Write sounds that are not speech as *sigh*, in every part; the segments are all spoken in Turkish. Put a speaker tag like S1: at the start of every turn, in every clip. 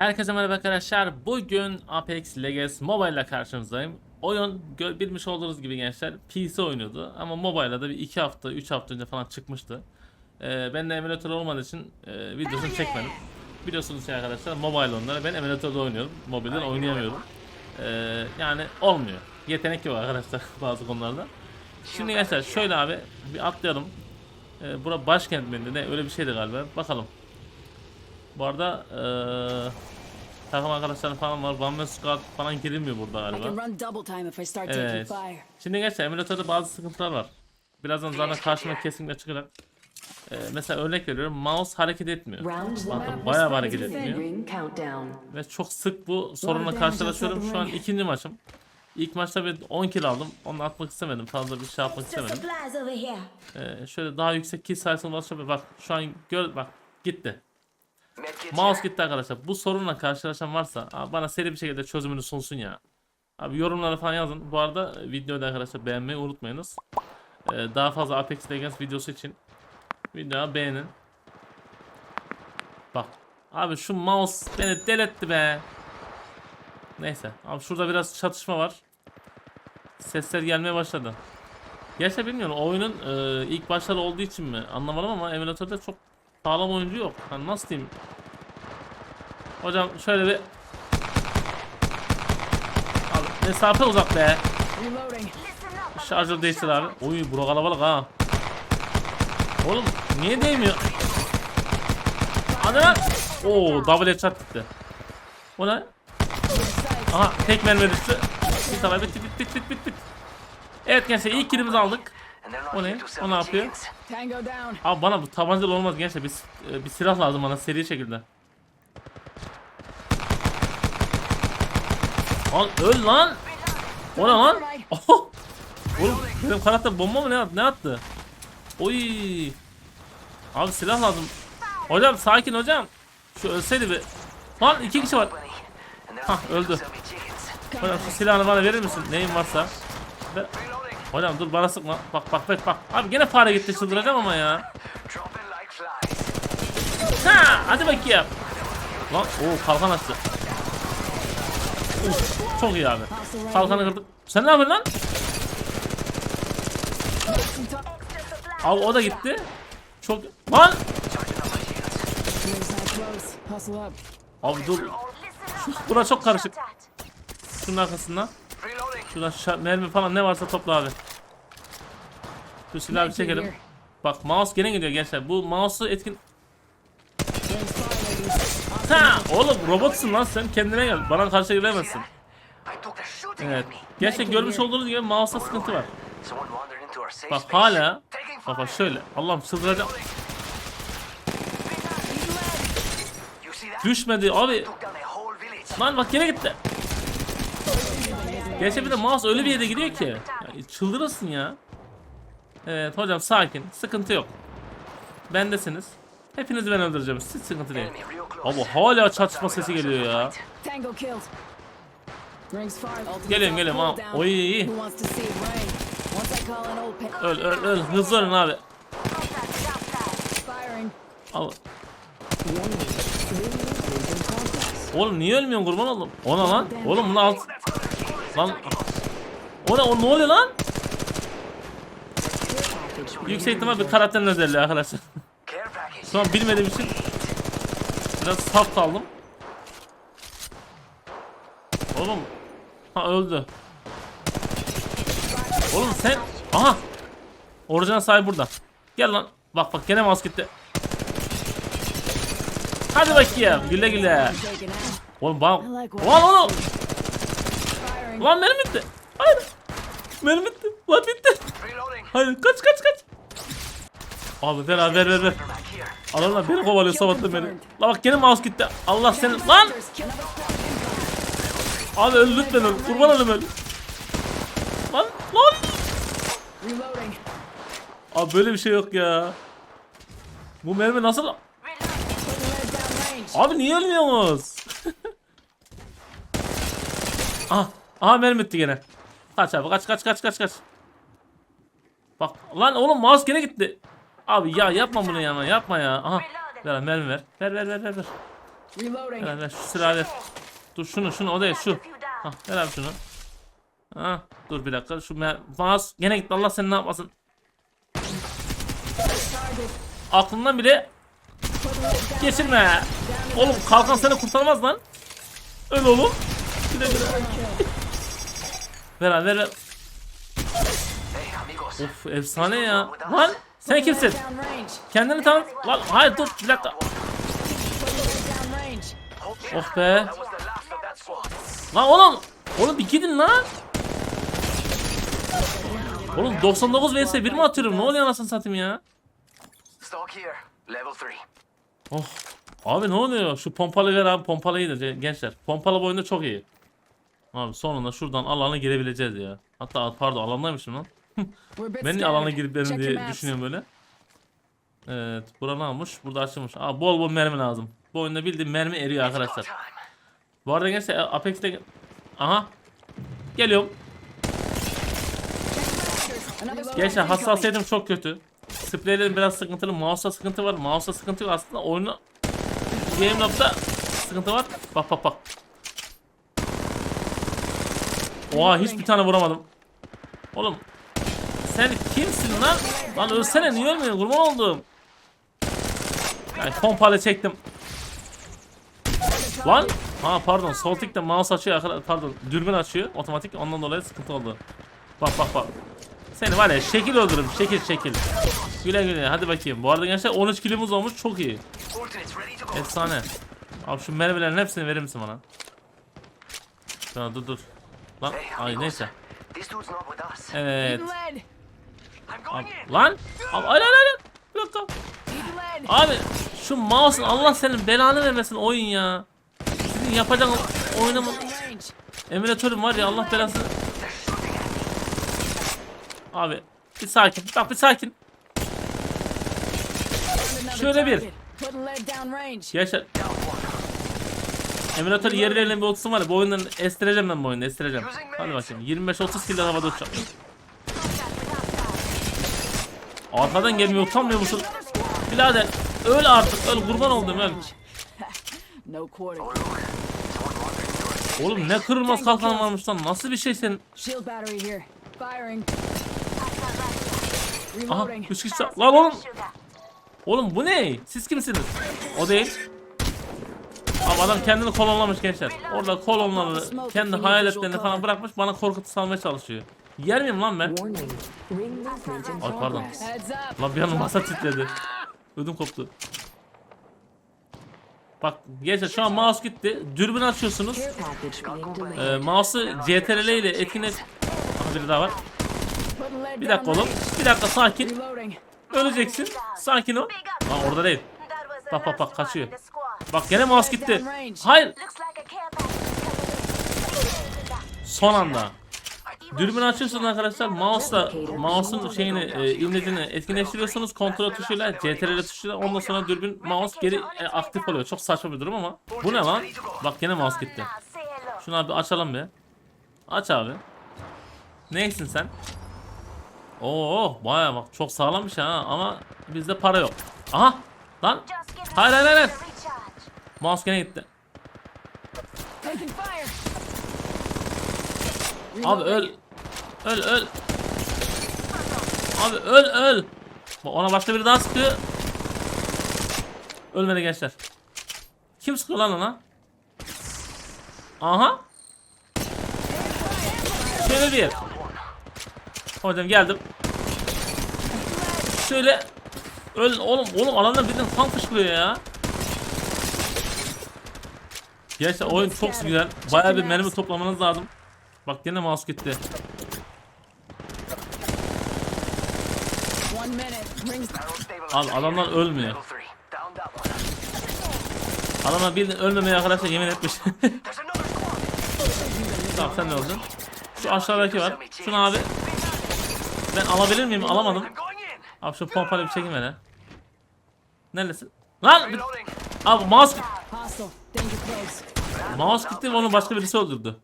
S1: Herkese merhaba arkadaşlar. Bugün Apex Legends Mobile ile karşınızdayım. Oyun bilmiş olduğunuz gibi gençler PC oynuyordu ama mobile'da da bir 2 hafta 3 hafta önce falan çıkmıştı. Ee, ben de emülatör olmadığı için e, videosunu çekmedim. Biliyorsunuz ya arkadaşlar mobile oyunları ben emülatörde oynuyorum. Mobilden oynayamıyorum. Ee, yani olmuyor. Yetenek yok arkadaşlar *laughs* bazı konularda. Şimdi gençler şöyle abi bir atlayalım. Ee, bura başkent miydi ne öyle bir şeydi galiba. Bakalım. Bu arada eee takım arkadaşlarım falan var. One Man Squad falan girilmiyor burada galiba. Evet. Şimdi gençler emülatörde bazı sıkıntılar var. Birazdan zaten karşıma kesinlikle çıkacak. Eee, mesela örnek veriyorum mouse hareket etmiyor. Bakın bayağı hareket etmiyor. Ve çok sık bu sorunla karşılaşıyorum. Şu an ikinci maçım. İlk maçta bir 10 kill aldım. Onu atmak istemedim. Fazla bir şey yapmak istemedim. Eee, şöyle daha yüksek kill sayısına ulaşabilir. Bak şu an gör bak gitti. Mouse gitti arkadaşlar. Bu sorunla karşılaşan varsa abi bana seri bir şekilde çözümünü sunsun ya. Abi yorumlara falan yazın. Bu arada e, videoda arkadaşlar beğenmeyi unutmayınız. Ee, daha fazla Apex Legends videosu için videoyu beğenin. Bak. Abi şu mouse beni deletti be. Neyse. Abi şurada biraz çatışma var. Sesler gelmeye başladı. Gerçi bilmiyorum oyunun e, ilk başları olduğu için mi anlamadım ama emülatörde çok sağlam oyuncu yok. Hani nasıl diyeyim? Hocam şöyle bir Abi mesafe uzak be. Şarjör değiştir abi. Oy bura kalabalık ha. Oğlum niye değmiyor? Hadi lan. Oo double headshot gitti. O ne? Aha tek mermi düştü. Bir tane bit bit bit bit bit bit. Evet gençler ilk kilimizi aldık. O ne? O ne yapıyor? Abi bana bu tabancalı olmaz gençler. Bir, e, bir silah lazım bana seri şekilde. Lan öl lan. O ne lan? *laughs* Oho. Oğlum benim karakter bomba mı ne, at- ne attı? Oy. Abi silah lazım. Hocam sakin hocam. Şu ölseydi bir. Lan iki kişi var. Hah öldü. Hocam şu silahını bana verir misin? Neyin varsa. Ver. Hocam dur bana sıkma. Bak bak bak bak. Abi gene fare gitti çıldıracağım ama ya. Ha, hadi bakayım. Lan o kalkan açtı. Uf, çok iyi abi. Kalkanı kırdık. Sen ne yapıyorsun lan? Abi o da gitti. Çok lan. Abi dur. Bura çok karışık. Şunun arkasından. Şuradan mermi falan ne varsa topla abi. Şu silahı bir çekelim. Bak mouse gene gidiyor gençler. Bu mouse'u etkin... Ha oğlum robotsun lan sen kendine gel. Bana karşı gelemezsin. Evet. Gerçekten görmüş olduğunuz gibi mouse'da sıkıntı var. Bak hala bak bak şöyle. Allah'ım çıldıracağım. Düşmedi abi. Lan bak yine gitti. Gerçi bir de mouse öyle bir yere gidiyor ki. Ya, çıldırırsın ya. Evet hocam sakin. Sıkıntı yok. Bendesiniz. Hepinizi ben öldüreceğim. Siz sıkıntı değil. Abi hala çatışma sesi geliyor ya. Geliyorum, geliyorum,
S2: down.
S1: Oy.
S2: Who wants to see it rain? Once I call an old pet.
S1: Öl öl öl. Hızlı ölün abi. Al. Oğlum niye ölmüyorsun kurban oğlum? Ona lan. Oğlum bunu alt. Lan. O ne? O ne oluyor lan? Yüksek ihtimal bir karakterin özelliği arkadaşlar. *laughs* Şu an bilmediğim için biraz saf kaldım. Oğlum. Ha öldü. Oğlum sen. Aha. Orijinal sahibi burada. Gel lan. Bak bak gene gitti. Hadi bakayım. Güle güle. Oğlum bana... Lan oğlum.
S2: Firing.
S1: Lan benim bitti. Hayır. Benim bitti. Lan bitti. Hayır kaç kaç kaç. Abi ver abi ver ver ver. Adamlar beni kovalıyor sabahtan beri. La bak gene mouse gitti. Allah seni. Lan. Abi öl lütfen öl. Kurban olayım öl. Lan lan. Abi böyle bir şey yok ya. Bu mermi nasıl? Abi niye ölmüyorsunuz? *laughs* ah, aha mermi bitti gene. Kaç abi kaç kaç kaç kaç kaç. Bak lan oğlum mouse gene gitti. Abi ya yapma bunu ya yapma ya. Aha ver mermi ver. Ver ver ver ver. ver. Ver ver şu silahı ver. Dur şunu şunu o değil şu. Hah ver abi şunu. Ha dur bir dakika şu mouse gene gitti Allah seni ne yapmasın. Aklından bile geçirme. Oğlum kalkan seni kurtarmaz lan. Öl oğlum. Güle güle. Ver ver ver. Of efsane ya. Lan sen kimsin? Kendini tanıt. Lan hayır dur bir dakika. Oh be. Lan oğlum. Oğlum bir gidin lan. Oğlum 99 vs 1 mi atıyorum? Ne oluyor anasını satayım ya?
S3: Stock here. Level 3.
S1: Oh. Abi ne oluyor? Şu pompalı ver abi. Pompalı iyidir gençler. Pompalı bu çok iyi. Abi sonunda şuradan alana girebileceğiz ya. Hatta pardon alandaymışım lan. *laughs* Ben niye alana girip diye düşünüyorum böyle. Evet. Bura ne almış? Burada açılmış. Aa, bol bol mermi lazım. Bu oyunda bildiğin mermi eriyor arkadaşlar. Bu arada gençler Apex'te... Aha. Geliyorum. Gençler hassasiyetim çok kötü. Spreylerim biraz sıkıntılı. Mouse'da sıkıntı var. Mouse'da sıkıntı yok. Aslında oyunu... Gameloft'ta sıkıntı var. Bak bak bak. Oha hiçbir tane vuramadım. Oğlum. Sen kimsin lan? Lan ölsene niye ölmüyorsun? Kurban oldum. Yani pompalı çektim. Lan. Ha pardon sol tıkla mouse açıyor. Pardon dürbün açıyor otomatik ondan dolayı sıkıntı oldu. Bak bak bak. Seni var ya şekil öldürürüm şekil şekil. Güle güle hadi bakayım. Bu arada gençler 13 kilomuz olmuş çok iyi. Efsane. Abi şu mermilerin hepsini verir misin bana? Dur dur. Lan ay neyse. Evet. Abi, lan. Abi hayır hayır hayır. Bir dakika. Abi şu mouse'un Allah senin belanı vermesin oyun ya. Sizin yapacağın oynama emülatörüm var ya Allah belasını. Abi bir sakin. Bak bir sakin. Şöyle bir. Yaşar. Emülatör yerlerine bir otursun var ya bu oyundan estireceğim ben bu oyunu estireceğim. Hadi bakayım 25-30 kilo havada uçacağım. Arkadan gelmiyor utanmıyor musun? Birader öl artık öl kurban oldum öl. Oğlum ne kırılmaz kalkan varmış lan nasıl bir şey.
S2: Firing.
S1: Aha. 3 kişi lan oğlum. Oğlum bu ne? Siz kimsiniz? O değil. Abi adam kendini kolonlamış gençler. Orada kolonları, kendi hayaletlerini falan bırakmış bana korkutu salmaya çalışıyor. Yer miyim lan ben? Ay pardon. Lan bir an masa titredi. Ödüm koptu. Bak gençler şu an mouse gitti. Dürbün açıyorsunuz. Ee, mouse'u CTRL ile etkinleş... Aha biri daha var. Bir dakika oğlum. Bir dakika sakin. Öleceksin. Sakin ol. Lan orada değil. Bak bak bak kaçıyor. Bak gene mouse gitti. Hayır. Son anda. Dürbün açıyorsunuz arkadaşlar. Mouse'la mouse'un şeyini e, imlecini etkinleştiriyorsunuz. Kontrol tuşuyla, CTRL tuşuyla. Ondan sonra dürbün mouse geri e, aktif oluyor. Çok saçma bir durum ama. Bu ne lan? Bak gene mouse gitti. Şunu abi açalım bir. Aç abi. Neysin sen? Oo baya bak çok sağlammış ha ama bizde para yok. Aha lan Hayır, hayır, hayır. Mouse gene gitti. Abi öl. Öl öl. Abi öl öl. Ona başka biri daha sıkıyor. Ölmedi gençler. Kim sıkıyor lan ona? Aha. Şöyle bir. Hocam geldim. Şöyle. Öl oğlum oğlum alandan birden kan fışkırıyor ya. Gerçekten oyun çok güzel. Bayağı bir mermi toplamanız lazım. Bak yine mouse gitti. Abi adamlar ölmüyor.
S3: Level 3. Down that one.
S1: Adamlar bir ölmemeye arkadaşlar yemin etmiş. *laughs* Tamam sen ne öldün? Şu aşağıdaki var. Şunu abi. Ben alabilir miyim? Alamadım. Abi şu pompalı bir çekin beni. Neredesin? Lan! Abi mouse Mouse gitti ve onu başka birisi öldürdü.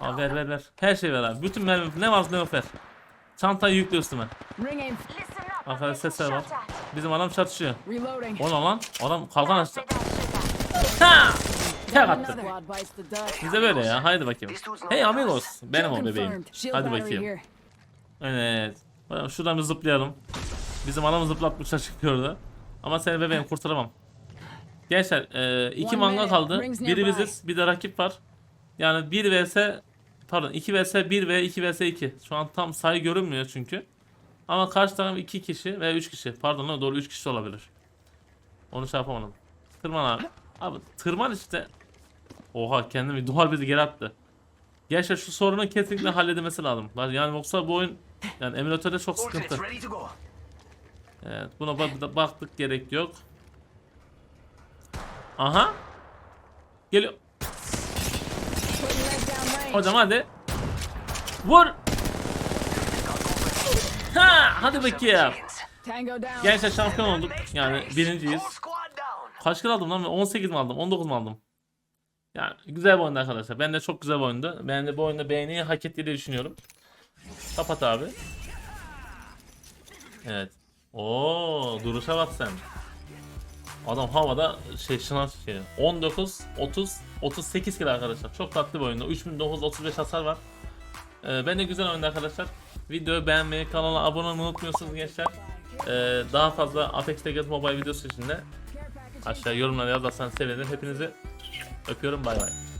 S1: Abi ver ver ver. Her şey ver abi. Bütün mermi ne varsa ne yok ver. Çantayı yüklü üstüme. Arkadaşlar sesler var. Bizim adam çatışıyor. O ne lan? Adam kalkan açtı. Ha! Tek
S2: dust.
S1: Bize böyle ya. Haydi bakayım. Hey amigos. Benim o bebeğim. Hadi bakayım. Evet. Şuradan bir zıplayalım. Bizim anamı zıplatmışlar çıkıyordu. Ama seni bebeğim kurtaramam. Gençler e, iki manga kaldı. Biri biziz bir de rakip var. Yani 1 vs pardon 2 vs 1 ve 2 vs 2. Şu an tam sayı görünmüyor çünkü. Ama karşı taraf 2 kişi veya 3 kişi. Pardon doğru 3 kişi olabilir. Onu şey yapamadım. Tırman abi. Abi tırman işte. Oha kendimi *laughs* duvar bizi geri attı. Gençler şu sorunun kesinlikle halledilmesi lazım. Yani yoksa bu oyun yani emülatörde çok sıkıntı. Evet buna bak baktık gerek yok. Aha. Geliyor. Hocam hadi. Vur. Ha, hadi bakayım. Gençler şampiyon olduk. Yani birinciyiz. Kaç kilo aldım lan? 18 mi aldım? 19 mu aldım? Yani güzel bir oyundu arkadaşlar. Ben de çok güzel bir oyundu. Ben de bu oyunda beğeniyi hak ettiğini düşünüyorum. Kapat abi. Evet. Oo, duruşa bak sen. Adam havada şey şınav şey. 19, 30, 38 kilo arkadaşlar. Çok tatlı bir oyunda. 3935 hasar var. Ee, ben de güzel oyundu arkadaşlar. Videoyu beğenmeyi, kanala abone olmayı unutmuyorsunuz gençler. Ee, daha fazla Apex Legends Mobile videosu için de Aşağı yorumlara yazarsanız sevinirim. Hepinizi öpüyorum. Bay bay.